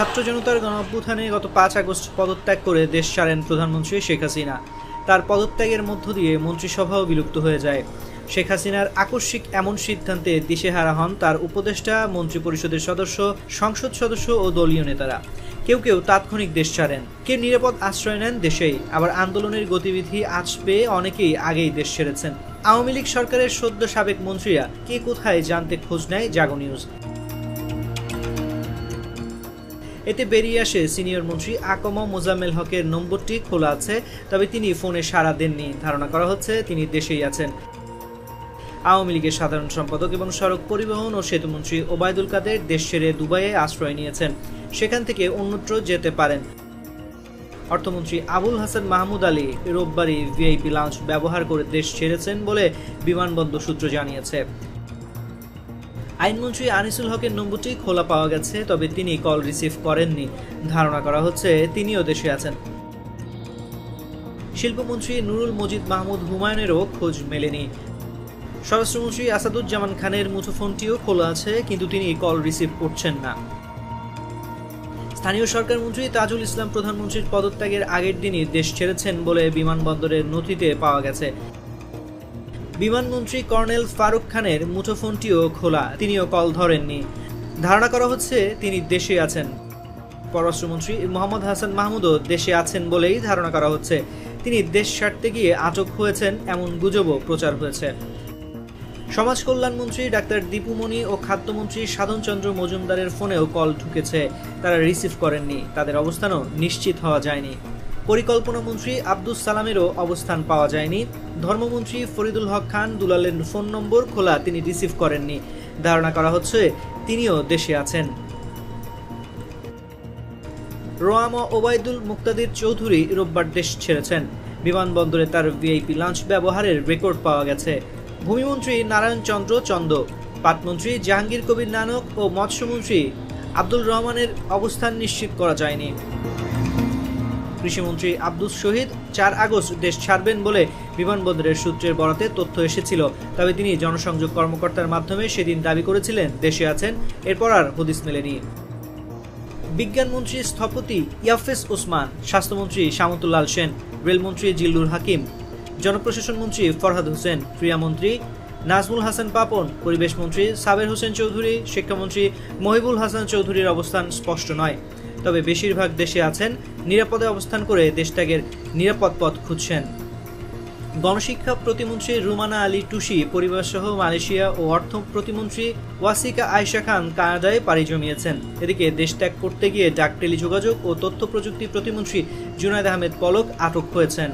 ছাত্র জনতার গণঅভ্যুত্থানে গত পাঁচ আগস্ট পদত্যাগ করে দেশ ছাড়েন প্রধানমন্ত্রী শেখ হাসিনা। তার পদত্যাগের মধ্য দিয়ে মন্ত্রিসভাও বিলুপ্ত হয়ে যায়। শেখ হাসিনার আকস্মিক এমন সিদ্ধান্তে দিশেহারা হন তার উপদেষ্টা, মন্ত্রিপরিষদের সদস্য, সংসদ সদস্য ও দলীয় নেতারা। কেউ কেউ তাৎক্ষণিক দেশ ছাড়েন। কেউ নিরাপদ আশ্রয় নেন দেশেই। আবার আন্দোলনের গতিবিধি আজ পেয়ে অনেকেই আগেই দেশ ছেড়েছেন। আওয়ামী লীগ সরকারের সদ্য সাবেক মন্ত্রীরা কে কোথায় জানতে খোঁজ নেয় জাগো নিউজ। এতে বেরিয়ে আসে সিনিয়র মন্ত্রী আকম মোজাম্মেল হকের নম্বরটি খোলা আছে, তবে তিনি ফোনে সাড়া দেননি। ধারণা করা হচ্ছে তিনি দেশেই আছেন। আওয়ামী লীগের সাধারণ সম্পাদক এবং সড়ক পরিবহন ও সেতুমন্ত্রী ওবায়দুল কাদের দেশ ছেড়ে দুবাইয়ে আশ্রয় নিয়েছেন। সেখান থেকে অন্যত্র যেতে পারেন। অর্থমন্ত্রী আবুল হাসান মাহমুদ আলী রোববারই ভিআইপি লাউঞ্জ ব্যবহার করে দেশ ছেড়েছেন বলে বিমানবন্দর সূত্র জানিয়েছে। আইনমন্ত্রী আনিসুল হকের নম্বরটি খোলা পাওয়া গেছে, তবে তিনি কল রিসিভ করেননি। ধারণা করা হচ্ছে তিনিও দেশে আছেন। শিল্পমন্ত্রী নুরুল মজিদ মাহমুদ হুমায়ুনেরও খোঁজ মেলেনি। স্বরাষ্ট্রমন্ত্রী আসাদুজ্জামান খানের মুঠোফোনটিও খোলা আছে, কিন্তু তিনি কল রিসিভ করছেন না। স্থানীয় সরকার মন্ত্রী তাজুল ইসলাম প্রধানমন্ত্রীর পদত্যাগের আগের দিনই দেশ ছেড়েছেন বলে বিমানবন্দরের নথিতে পাওয়া গেছে। বিমানমন্ত্রী কর্নেল ফারুক খানের মুঠোফোনটিও খোলা। তিনিও কল ধরেননি। ধারণা করা হচ্ছে তিনি দেশে আছেন। পররাষ্ট্রমন্ত্রী মোহাম্মদ হাসান মাহমুদও দেশে আছেন বলেই ধারণা করা হচ্ছে। তিনি দেশ ছাড়তে গিয়ে আটক হয়েছেন এমন গুজবও প্রচার হয়েছে। সমাজ কল্যাণমন্ত্রী ডাক্তার দীপুমণি ও খাদ্যমন্ত্রী সাধনচন্দ্র মজুমদারের ফোনেও কল ঢুকেছে। তারা রিসিভ করেননি। তাদের অবস্থানও নিশ্চিত হওয়া যায়নি। পরিকল্পনা মন্ত্রী আব্দুস সালামেরও অবস্থান পাওয়া যায়নি। ধর্মমন্ত্রী ফরিদুল হক খান দুলালের ফোন নম্বর খোলা তিনি রিসিভ করেননি। ধারণা করা হচ্ছে তিনিও দেশে আছেন। রোয়ামা ওবায়দুল মুক্তাদির চৌধুরী রোববার দেশ ছেড়েছেন। বিমানবন্দরে তার ভিআইপি লাঞ্চ ব্যবহারের রেকর্ড পাওয়া গেছে। ভূমিমন্ত্রী নারায়ণ চন্দ্র চন্দ, পাটমন্ত্রী জাহাঙ্গীর কবির নানক ও মৎস্যমন্ত্রী আব্দুল রহমানের অবস্থান নিশ্চিত করা যায়নি। কৃষিমন্ত্রী আব্দুল শহীদ চার আগস্ট দেশ ছাড়বেন বলে বিমানবন্দরের সূত্রের বরাতে তথ্য এসেছিল। তবে তিনি জনসংযোগ কর্মকর্তার মাধ্যমে সেদিন দাবি করেছিলেন, দেশে আছেন, এরপর আর হদিস মেলেনি। বিজ্ঞানমন্ত্রী স্থপতি ইয়াফেস ওসমান, স্বাস্থ্যমন্ত্রী সামতুল্লাল সেন, রেলমন্ত্রী জিল্লুর হাকিম, জনপ্রশাসন মন্ত্রী ফরহাদ হোসেন ক্রীড়ামন্ত্রী নাজমুল হাসান পাপন, পরিবেশ মন্ত্রী সাবের হোসেন চৌধুরী, শিক্ষামন্ত্রী মহিবুল হাসান চৌধুরীর অবস্থান স্পষ্ট নয়। তবে বেশিরভাগ দেশে আছেন নিরাপদে অবস্থান করে দেশত্যাগের নিরাপদ পথ খুঁজছেন। গণশিক্ষা প্রতিমন্ত্রী রুমানা আলী টুসি, পরিবারসহ মালয়েশিয়া ও অর্থ প্রতিমন্ত্রী ওয়াসিকা আয়শা খান কানাডায় পাড়ি জমিয়েছেন। এদিকে দেশ ত্যাগ করতে গিয়ে ডাক টেলিযোগাযোগ ও তথ্য প্রযুক্তি প্রতিমন্ত্রী জুনায়দ আহমেদ পলক আটক হয়েছেন।